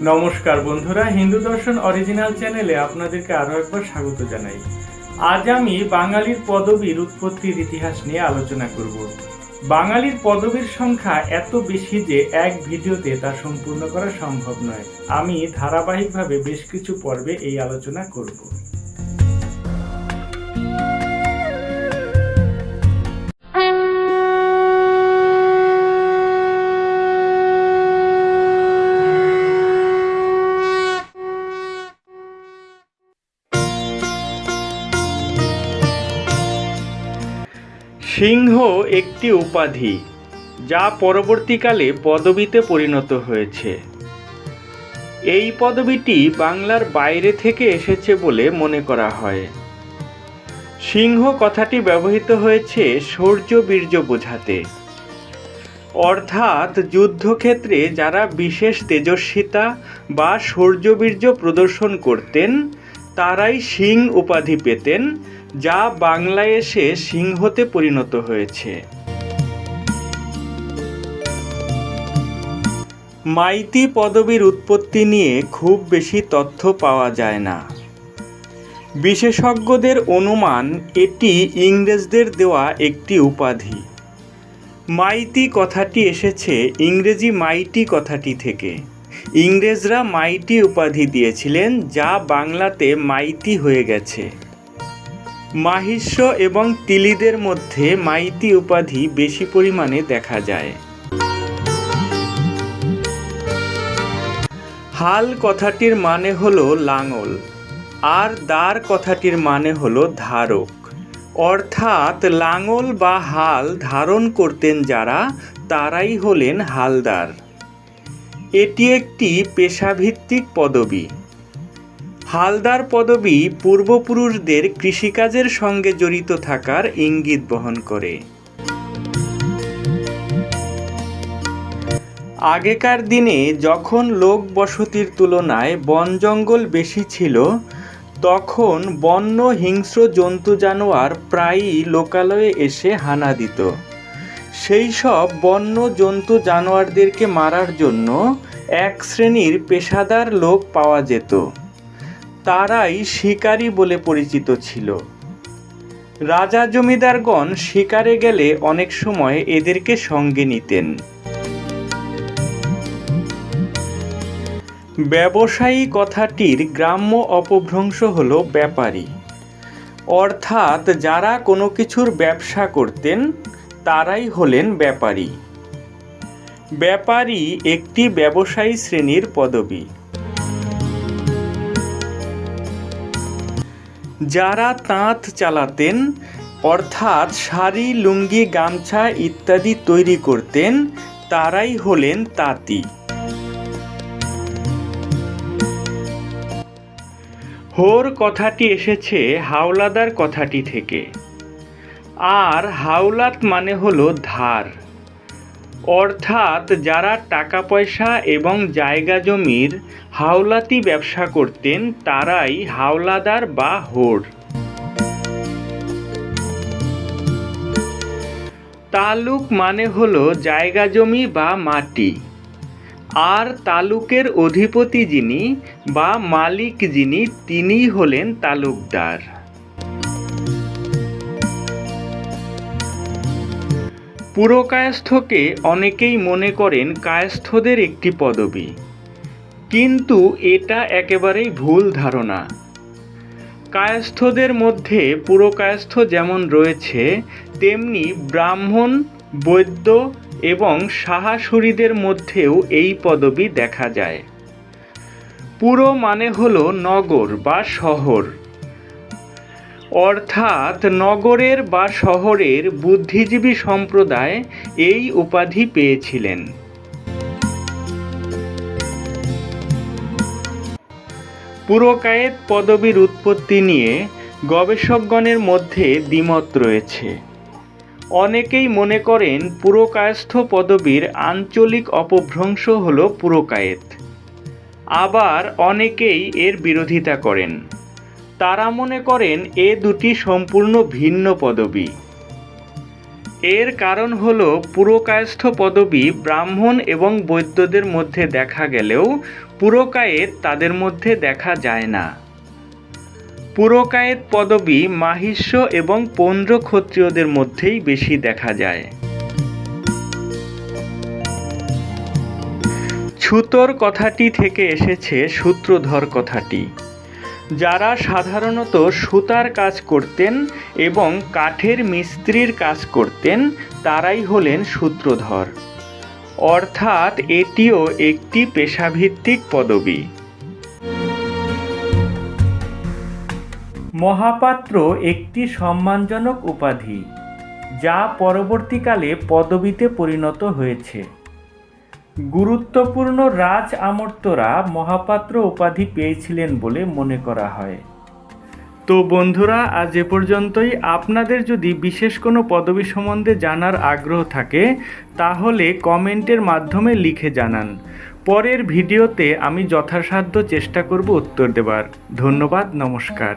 নমস্কার বন্ধুরা, হিন্দু দর্শন অরিজিনাল চ্যানেলে আপনাদেরকে আরও একবার স্বাগত জানাই। আজ আমি বাঙালির পদবীর উৎপত্তির ইতিহাস নিয়ে আলোচনা করব। বাঙালির পদবীর সংখ্যা এত বেশি যে এক ভিডিওতে তা সম্পূর্ণ করা সম্ভব নয়। আমি ধারাবাহিকভাবে বেশ কিছু পর্বে এই আলোচনা করব। সিংহ একটি উপাধি, যা পরবর্তীকালে পদবিতে পরিণত হয়েছে। এই পদবিটি বাংলার বাইরে থেকে এসেছে বলে মনে করা হয়। সিংহ কথাটি ব্যবহৃত হয়েছে শৌর্য বীর্য বোঝাতে। অর্থাৎ যুদ্ধক্ষেত্রে যারা বিশেষ তেজস্বিতা বা শৌর্যবীর্য প্রদর্শন করতেন তারাই সিং উপাধি পেতেন, যা বাংলায় এসে সিংহতে পরিণত হয়েছে। মাইতি পদবীর উৎপত্তি নিয়ে খুব বেশি তথ্য পাওয়া যায় না। বিশেষজ্ঞদের অনুমান, এটি ইংরেজদের দেওয়া একটি উপাধি। মাইতি কথাটি এসেছে ইংরেজি মাইটি কথাটি থেকে। ইংরেজরা মাইটি উপাধি দিয়েছিলেন, যা বাংলাতে মাইতি হয়ে গেছে। মাহিষ্য এবং তিলিদের মধ্যে মাইতি উপাধি বেশি পরিমাণে দেখা যায়। হাল কথাটির মানে হলো লাঙল, আর দ্বার কথাটির মানে হলো ধারক। অর্থাৎ লাঙল বা হাল ধারণ করতেন যারা, তারাই হলেন হালদার। এটি একটি পেশাভিত্তিক পদবী। হালদার পদবী পূর্বপুরুষদের কৃষিকাজের সঙ্গে জড়িত থাকার ইঙ্গিত বহন করে। আগেকার দিনে যখন লোক বসতির তুলনায় বন জঙ্গল বেশি ছিল, তখন বন্য হিংস্র জন্তু জানোয়ার প্রায়ই লোকালয়ে এসে হানা দিত। সেই সব বন্য জন্তু জানোয়ারদেরকে মারার জন্য এক শ্রেণির পেশাদার লোক পাওয়া যেত। তারাই শিকারী বলে পরিচিত ছিল। রাজা জমিদারগণ শিকারে গেলে অনেক সময় এদেরকে সঙ্গে নিতেন। ব্যবসায়ী কথাটির গ্রাম্য অপভ্রংশ হল ব্যাপারী। অর্থাৎ যারা কোনো কিছুর ব্যবসা করতেন তারাই হলেন ব্যাপারী। ব্যাপারী একটি ব্যবসায়ী শ্রেণির পদবী। যারা তাঁত চালাতেন, অর্থাৎ শাড়ি, লুঙ্গি, গামছা ইত্যাদি তৈরি করতেন, তারাই হলেন তাঁতি। হোর কথাটি এসেছে হাওলাদার কথাটি থেকে। আর হাওলাত মানে হলো ধার। অর্থাৎ যারা টাকা পয়সা এবং জায়গা জমির হাওলাতি ব্যবসা করতেন, তারাই হাওলাদার বা হোর। তালুক মানে হলো জায়গা জমি বা মাটি। আর তালুকের অধিপতি যিনি বা মালিক যিনি, তিনিই হলেন তালুকদার। পুরকায়স্থকে অনেকেই মনে করেন কায়স্থদের একটি পদবী। কিন্তু এটা একেবারেই ভুল ধারণা। কায়স্থদের মধ্যে পুরকায়স্থ যেমন রয়েছে, তেমনি ব্রাহ্মণ, বৈদ্য এবং সাহাসুরীদের মধ্যেও এই পদবি দেখা যায়। পুরো মানে হলো নগর বা শহর। অর্থাৎ নগরের বা শহরের বুদ্ধিজীবী সম্প্রদায় এই উপাধি পেয়েছিলেন। পুরকায়েত পদবীর উৎপত্তি নিয়ে গবেষকগণের মধ্যে দ্বিমত রয়েছে। অনেকেই মনে করেন পুরকায়স্থ পদবীর আঞ্চলিক অপভ্রংশ হল পুরকায়েত। আবার অনেকেই এর বিরোধিতা করেন। তারা মনে করেন এ দুটি সম্পূর্ণ ভিন্ন পদবী। এর কারণ হল, পুরকায়স্থ পদবি ব্রাহ্মণ এবং বৈদ্যদের মধ্যে দেখা গেলেও পুরকায়েত তাদের মধ্যে দেখা যায় না। পুরকায়েত পদবি মাহিষ্য এবং পৌন্দ্র ক্ষত্রিয়দের মধ্যেই বেশি দেখা যায়। ছুতোর কথাটি থেকে এসেছে সূত্রধর কথাটি। যারা সাধারণত সুতার কাজ করতেন এবং কাঠের মিস্ত্রির কাজ করতেন, তারাই হলেন সূত্রধর। অর্থাৎ এটিও একটি পেশাভিত্তিক পদবি। মহাপাত্র একটি সম্মানজনক উপাধি, যা পরবর্তীকালে পদবিতে পরিণত হয়েছে। গুরুত্বপূর্ণ রাজ আমর্তরা মহাপাত্র উপাধি পেয়েছিলেন বলে মনে করা হয়। তো বন্ধুরা, আজ এ পর্যন্তই। আপনাদের যদি বিশেষ কোনো পদবি সম্বন্ধে জানার আগ্রহ থাকে, তাহলে কমেন্টের মাধ্যমে লিখে জানান। পরের ভিডিওতে আমি যথাসাধ্য চেষ্টা করব উত্তর দেবার। ধন্যবাদ, নমস্কার।